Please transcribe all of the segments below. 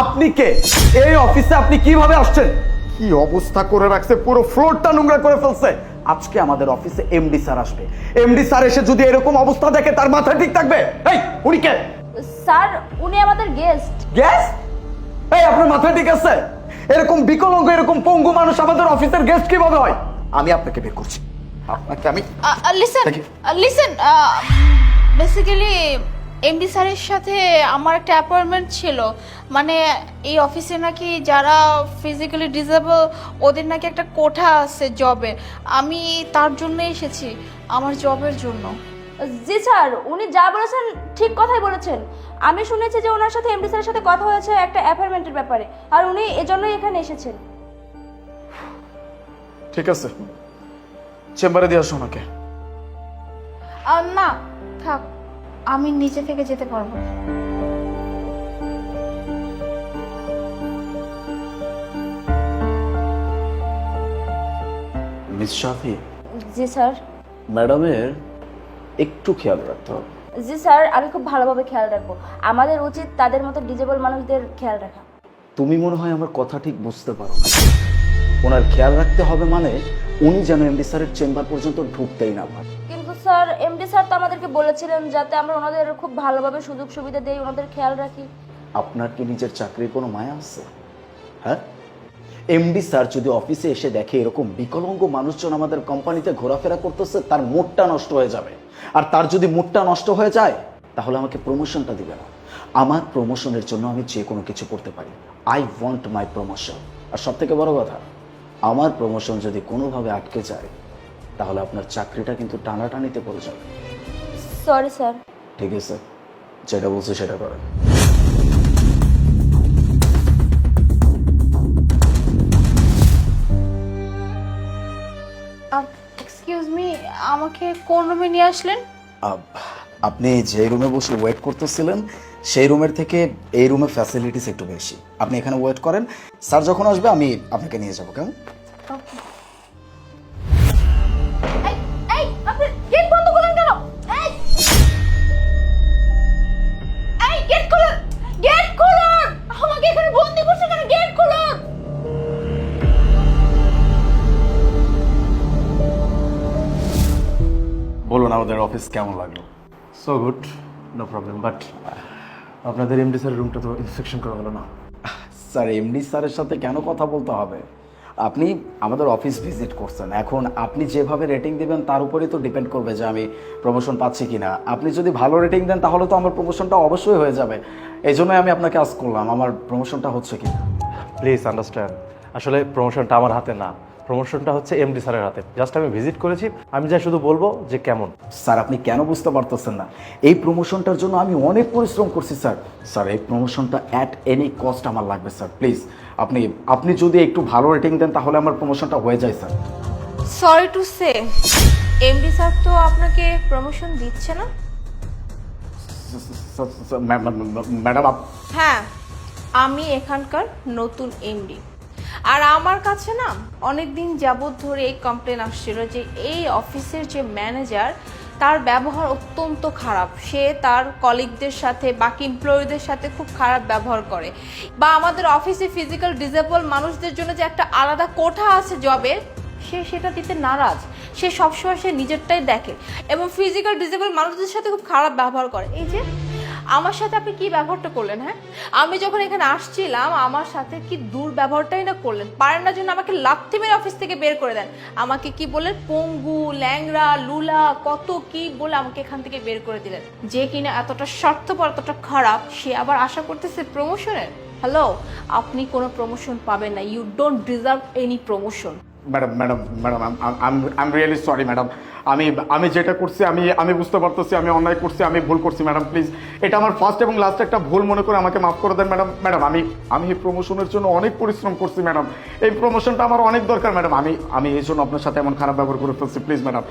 আপনি কে? এই অফিসে আপনি কীভাবে আসছেন? কি অবস্থা করে রাখছে? পুরো ফ্লোরটা নোংরা করে ফেলছে। আজকে আমাদের অফিসে এমডি স্যার আসবে। এমডি স্যার এসে যদি এরকম অবস্থা দেখে তার মাথা ঠিক থাকবে? এই উনি কে? স্যার উনি আমাদের গেস্ট গ্যাস এই আপনার মাথা ঠিক আছে? এরকম বিকলঙ্গ এরকম পঙ্গু মানুষ আমাদের অফিসের গেস্ট কীভাবে হয়? আমি আপনাকে বের করছি। আপনাকে আমি লিসেন লিসেন বেসিক্যালি এমডি স্যারের সাথে আমার একটা অ্যাপয়েন্টমেন্ট ছিল। মানে এই অফিসে নাকি যারা ফিজিক্যালি ডিসেবল ওদের নাকি একটা কোঠা আছে জবে আমি তার জন্য এসেছি আমার জবের জন্য। জি স্যার উনি যা বলেছেন ঠিক কথাই বলেছেন। আমি শুনেছি যে ওনার সাথে এমডি স্যারের সাথে কথা হয়েছে একটা অ্যাপয়েন্টমেন্টের ব্যাপারে আর উনি এজন্যই এখানে এসেছেন। ঠিক আছে। চেম্বারে দিয়ে আসো ওনাকে। না থাক আমি নিচে থেকে যেতে পারব। মিস শাফি? জি স্যার। ম্যাডামের একটু খেয়াল রাখতে হবে। জি স্যার আমি খুব ভালোভাবে খেয়াল রাখব। আমাদের উচিত তাদের মতো ডিজেবল মানুষদের খেয়াল রাখা। তুমি মনে হয় আমার কথা ঠিক বুঝতে পারো না। ওনার খেয়াল রাখতে হবে মানে উনি যেন এমডি স্যারের চেম্বার পর্যন্ত ঢুকতেই না পারে। কিন্তু স্যার এমডি স্যার তো আমাদেরকে বলেছিলেন যাতে আমরা ওনাদের খুব ভালোভাবে সুযোগ সুবিধা দেই ওনাদের খেয়াল রাখি। আপনার কি নিজের চাকরির কোনো মায়া আছে? হ্যাঁ? এমডি স্যার যদি অফিসে এসে দেখে এরকম বিকলাঙ্গ মানুষজন আমাদের কোম্পানিতে ঘোরাফেরা করতেছে তার মুডটা নষ্ট হয়ে যাবে। আর তার যদি মুডটা নষ্ট হয়ে যায় তাহলে আমাকে প্রমোশনটা দিবে না। আমার প্রমোশনের জন্য আমি যে কোনো কিছু করতে পারি। আই ওয়ান্ট মাই প্রমোশন আর সব থেকে বড় কথা আমার প্রমোশন যদি কোনোভাবে আটকে যায় তাহলে আপনার চাকরিটা কিন্তু টানাটানিতে পড়ে যাবে। সরি স্যার ঠিক আছে? যেটা বলছে সেটা করেন। এক্সকিউজ মি আমাকে কোন রুমে নিয়ে আসলেন? আপনি যে রুমে বসে ওয়েট করতেছিলেন সেই রুমের থেকে এই রুমের ফ্যাসিলিটিস একটু বেশি। আপনি এখানে ওয়েট করেন। স্যার যখন আসবে আমি আপনাকে নিয়ে যাব কেমন? বলুন আমাদের অফিস কেমন লাগল? So good no problem but আপনাদের এমডি স্যার রুমটা তো ইনস্পেকশন করা হলো না। স্যার এমডি স্যারের সাথে কেন কথা বলতে হবে? আপনি আমাদের অফিস ভিজিট করছেন। এখন আপনি যেভাবে রেটিং দিবেন তার উপরেই তো ডিপেন্ড করবে যে আমি প্রমোশন পাচ্ছি কিনা। আপনি যদি ভালো রেটিং দেন তাহলে তো আমার প্রমোশনটা অবশ্যই হয়ে যাবে। এই জন্যই আমি আপনাকে আজ করলাম আমার প্রমোশনটা হচ্ছে কিনা। প্লিজ আন্ডারস্ট্যান্ড আসলে প্রমোশনটা আমার হাতে না। প্রমোশনটা হচ্ছে এমডি স্যারের হাতে। জাস্ট আমি ভিজিট করেছি আমি যা শুধু বলব যে কেমন। স্যার আপনি কেন বুঝতে পারতেছেন না? এই প্রমোশনটার জন্য আমি অনেক পরিশ্রম করছি স্যার। স্যার এই প্রমোশনটা অ্যাট এনি কস্ট আমার লাগবে স্যার প্লিজ আপনি আপনি যদি একটু ভালো রেটিং দেন তাহলে আমার প্রমোশনটা হয়ে যায় sir. Sorry to say MD sir তো আপনাকে প্রমোশন দিচ্ছে না? ম্যাডাম আপ হ্যাঁ আমি এখানকার নতুন এমডি আর আমার কাছে না অনেক দিন যাবৎ ধরে এই কমপ্লেন আসছিল যে এই অফিসের যে ম্যানেজার তার ব্যবহার অত্যন্ত খারাপ। সে তার কলিগদের সাথে বাকি এমপ্লয়ীদের সাথে খুব খারাপ ব্যবহার করে। বা আমাদের অফিসে ফিজিক্যাল ডিজেবল মানুষদের জন্য যে একটা আলাদা কোঠা আছে জবের, সে সেটা দিতে নারাজ। সে সবসময় সে নিজেরটাই দেখে এবং ফিজিক্যাল ডিজেবল মানুষদের সাথে খুব খারাপ ব্যবহার করে। এই যে আমার সাথে আপনি কি ব্যবহারটা করলেন হ্যাঁ? আমি যখন এখানে আসছিলাম, আমার সাথে কি দুর্ব্যবহারটাই না করলেন? পারেন না জন্য আমাকে লাথি মেরে অফিস থেকে বের করে দেন। আমাকে কি বললেন? পঙ্গু ল্যাংরা লুলা, কত কি বলে আমাকে এখান থেকে বের করে দিলেন। যে কিনা এতটা স্বার্থপর, এতটা খারাপ, সে আবার আশা করতেছে প্রমোশনের হ্যালো আপনি কোনো প্রমোশন পাবেন না। You don't deserve any promotion madam madam madam I am really sorry madam আমি আমি যেটা করছি, আমি আমি বুঝতে পারতেছি, আমি অন্যায় করছি, আমি ভুল করছি, ম্যাডাম, প্লিজ। এটা আমার ফার্স্ট এবং লাস্ট একটা ভুল, মনে করে আমাকে মাফ করে দেন, ম্যাডাম। ম্যাডাম, আমি আমি এই প্রমোশনের জন্য অনেক পরিশ্রম করছি, ম্যাডাম। এই প্রমোশনটা আমার অনেক দরকার, ম্যাডাম। আমি আমি এই জন্য আপনার সাথে এমন খারাপ ব্যবহার করে ফেলছি, প্লিজ, ম্যাডাম।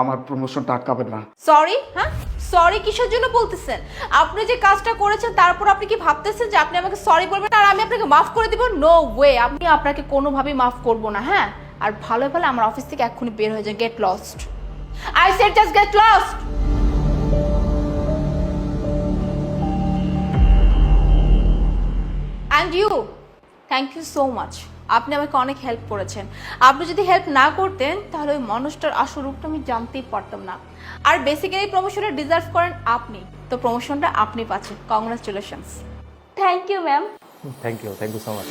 আমার প্রমোশনটা আটকাবেন না। সরি হ্যাঁ? সরি কিসের জন্য বলতেছেন? আপনি যে কাজটা করেছেন, তারপর আপনি কি ভাবতেছেন যে আপনি আমাকে সরি বলবেন? আর আমি আপনাকে মাফ করে দিব? নো ওয়ে আমি আপনাকে কোনোভাবেই মাফ করব না হ্যাঁ? আর ভালো ভালো আমার অফিস থেকে এক্ষুনি বের হয়ে যায় get lost I said just get lost and you thank you so much আপনি আমাকে অনেক হেল্প করেছেন। আপনি যদি হেল্প না করতেন তাহলে ওই মানুষটার আসল রূপটা আমি জানতেই পারতাম না। আর বেসিক্যালি এই প্রমোশনটা ডিজার্ভ করেন আপনি। তো প্রমোশনটা আপনি পাচ্ছেন। Congratulations thank you ma'am thank you thank you so much